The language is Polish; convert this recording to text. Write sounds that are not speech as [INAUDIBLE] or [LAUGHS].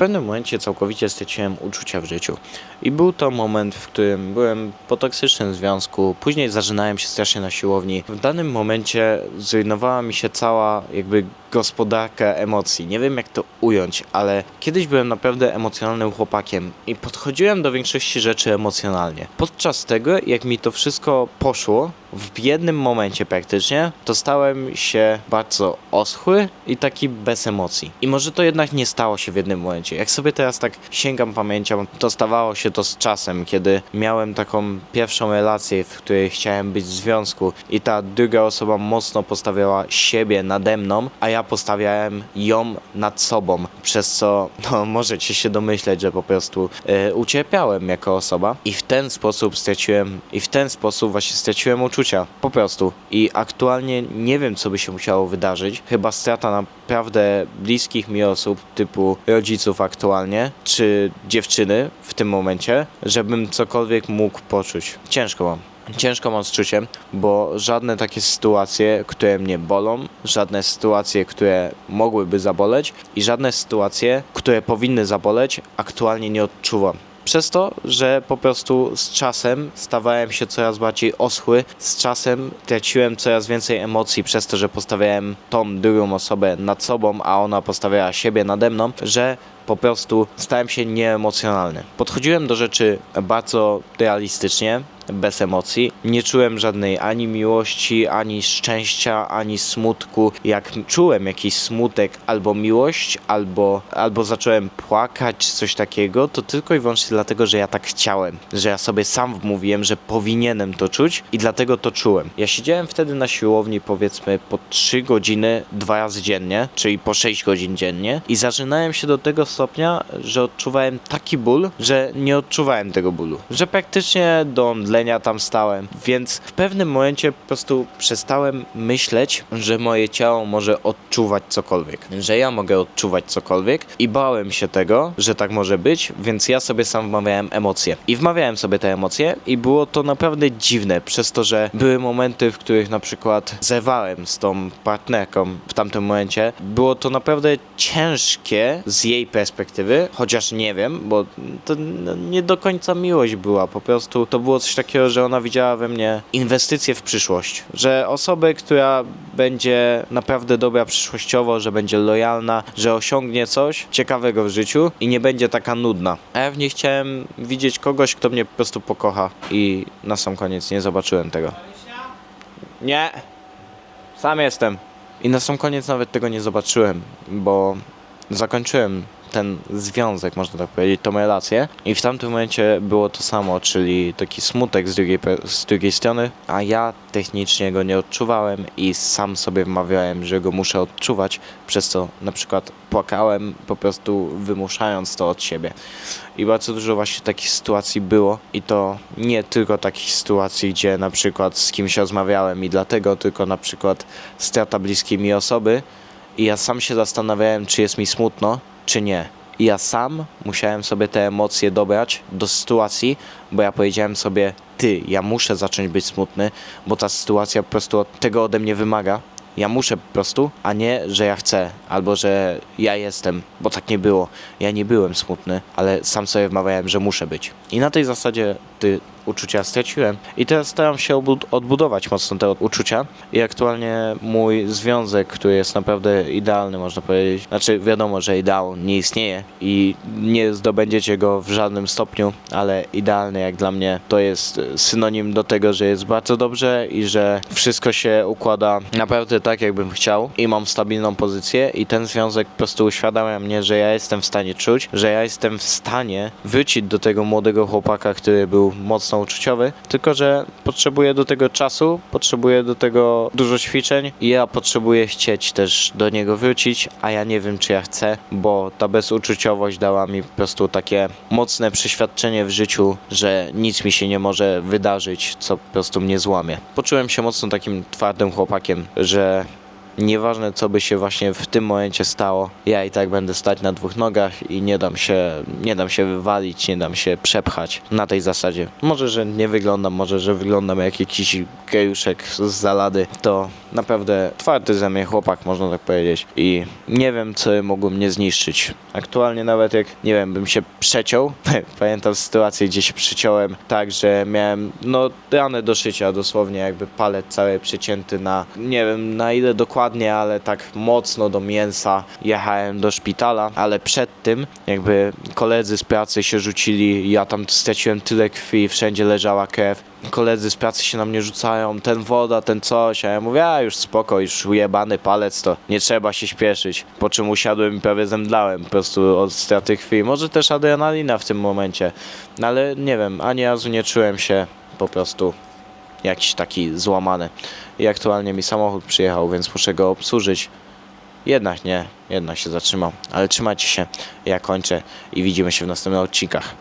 pewnym momencie całkowicie straciłem uczucia w życiu. I był to moment, w którym byłem po toksycznym związku, później zażynałem się strasznie na siłowni. W danym momencie zrujnowała mi się cała jakby gospodarka emocji. Nie wiem jak to ująć, ale kiedyś byłem naprawdę emocjonalnym chłopakiem i podchodziłem do większości rzeczy emocjonalnie. Podczas tego, jak mi to wszystko poszło, w jednym momencie praktycznie, to stałem się bardzo oschły i taki bez emocji. I może to jednak nie stało się w jednym momencie. Jak sobie teraz tak sięgam pamięcią, to stawało się to z czasem, kiedy miałem taką pierwszą relację, w której chciałem być w związku i ta druga osoba mocno postawiała siebie nade mną, a ja postawiałem ją nad sobą, przez co no, [LAUGHS] możecie się domyśleć, że po prostu e, ucierpiałem jako osoba i w ten sposób straciłem i w ten sposób właśnie straciłem uczucia, po prostu. I aktualnie nie wiem, co by się musiało wydarzyć, chyba strata naprawdę bliskich mi osób, typu rodziców aktualnie, czy dziewczyny w tym momencie, żebym cokolwiek mógł poczuć. Ciężko mam. Ciężko mam z czuciem, bo żadne takie sytuacje, które mnie bolą, żadne sytuacje, które mogłyby zaboleć i żadne sytuacje, które powinny zaboleć, aktualnie nie odczuwam. Przez to, że po prostu z czasem stawałem się coraz bardziej oschły, z czasem traciłem coraz więcej emocji przez to, że postawiałem tą drugą osobę nad sobą, a ona postawiała siebie nade mną, że po prostu stałem się nieemocjonalny. Podchodziłem do rzeczy bardzo realistycznie, bez emocji. Nie czułem żadnej ani miłości, ani szczęścia, ani smutku. Jak czułem jakiś smutek albo miłość, albo, albo zacząłem płakać, coś takiego, to tylko i wyłącznie dlatego, że ja tak chciałem. Że ja sobie sam wmówiłem, że powinienem to czuć i dlatego to czułem. Ja siedziałem wtedy na siłowni powiedzmy po 3 godziny dwa razy dziennie, czyli po 6 godzin dziennie i zaczynałem się do tego stopnia, że odczuwałem taki ból, że nie odczuwałem tego bólu. Że praktycznie do tam stałem. Więc w pewnym momencie po prostu przestałem myśleć, że moje ciało może odczuwać cokolwiek. Że ja mogę odczuwać cokolwiek i bałem się tego, że tak może być, więc ja sobie sam wmawiałem emocje. I wmawiałem sobie te emocje i było to naprawdę dziwne, przez to, że były momenty, w których na przykład zerwałem z tą partnerką w tamtym momencie. Było to naprawdę ciężkie z jej perspektywy, chociaż nie wiem, bo to no, nie do końca miłość była, po prostu to było coś takiego, że ona widziała we mnie inwestycje w przyszłość, że osobę, która będzie naprawdę dobra przyszłościowo, że będzie lojalna, że osiągnie coś ciekawego w życiu i nie będzie taka nudna. A ja w niej chciałem widzieć kogoś, kto mnie po prostu pokocha i na sam koniec nie zobaczyłem tego. Nie, sam jestem. I na sam koniec nawet tego nie zobaczyłem, bo zakończyłem ten związek, można tak powiedzieć, tą relację. I w tamtym momencie było to samo, czyli taki smutek z drugiej, z drugiej strony, a ja technicznie go nie odczuwałem i sam sobie wmawiałem, że go muszę odczuwać, przez co na przykład płakałem, po prostu wymuszając to od siebie. I bardzo dużo właśnie takich sytuacji było i to nie tylko takich sytuacji, gdzie na przykład z kimś rozmawiałem i dlatego, tylko na przykład strata bliskiej mi osoby i ja sam się zastanawiałem, czy jest mi smutno, czy nie. I ja sam musiałem sobie te emocje dobrać do sytuacji, bo ja powiedziałem sobie, ty, ja muszę zacząć być smutny, bo ta sytuacja po prostu tego ode mnie wymaga. Ja muszę po prostu, a nie, że ja chcę, albo że ja jestem, bo tak nie było. Ja nie byłem smutny, ale sam sobie wmawiałem, że muszę być. I na tej zasadzie ty uczucia straciłem. I teraz staram się odbudować mocno te uczucia. I aktualnie mój związek, który jest naprawdę idealny, można powiedzieć. Znaczy, wiadomo, że ideał nie istnieje i nie zdobędziecie go w żadnym stopniu, ale idealny jak dla mnie to jest synonim do tego, że jest bardzo dobrze i że wszystko się układa naprawdę tak, jakbym chciał i mam stabilną pozycję i ten związek po prostu uświadamia mnie, że ja jestem w stanie czuć, że ja jestem w stanie wrócić do tego młodego chłopaka, który był mocno uczuciowy, tylko że potrzebuję do tego czasu, potrzebuję do tego dużo ćwiczeń i ja potrzebuję chcieć też do niego wrócić, a ja nie wiem czy ja chcę, bo ta bezuczuciowość dała mi po prostu takie mocne przeświadczenie w życiu, że nic mi się nie może wydarzyć, co po prostu mnie złamie. Poczułem się mocno takim twardym chłopakiem, że Nieważne co by się właśnie w tym momencie stało, ja i tak będę stać na dwóch nogach i nie dam się, nie dam się wywalić, nie dam się przepchać na tej zasadzie. Może, że nie wyglądam, może, że wyglądam jak jakiś gejuszek z zalady, to naprawdę twardy ze mnie chłopak, można tak powiedzieć. I nie wiem, co mogło mnie zniszczyć. Aktualnie nawet jak, nie wiem, bym się przeciął, [LAUGHS] pamiętam sytuację, gdzie się przyciąłem tak, że miałem, no, ranę do szycia, dosłownie jakby palec cały przycięty na, nie wiem na ile dokładnie, ale tak mocno do mięsa. Jechałem do szpitala, ale przed tym jakby koledzy z pracy się rzucili, ja tam straciłem tyle krwi, wszędzie leżała krew. Koledzy z pracy się na mnie rzucają, ten woda, ten coś, a ja mówię, a już spoko, już ujebany palec, to nie trzeba się śpieszyć. Po czym usiadłem i prawie zemdlałem po prostu od straty krwi. Może też adrenalina w tym momencie, no ale nie wiem, ani razu nie czułem się po prostu jakiś taki złamany. I aktualnie mi samochód przyjechał, więc muszę go obsłużyć. Jednak nie, jednak się zatrzymał. Ale trzymajcie się, ja kończę i widzimy się w następnych odcinkach.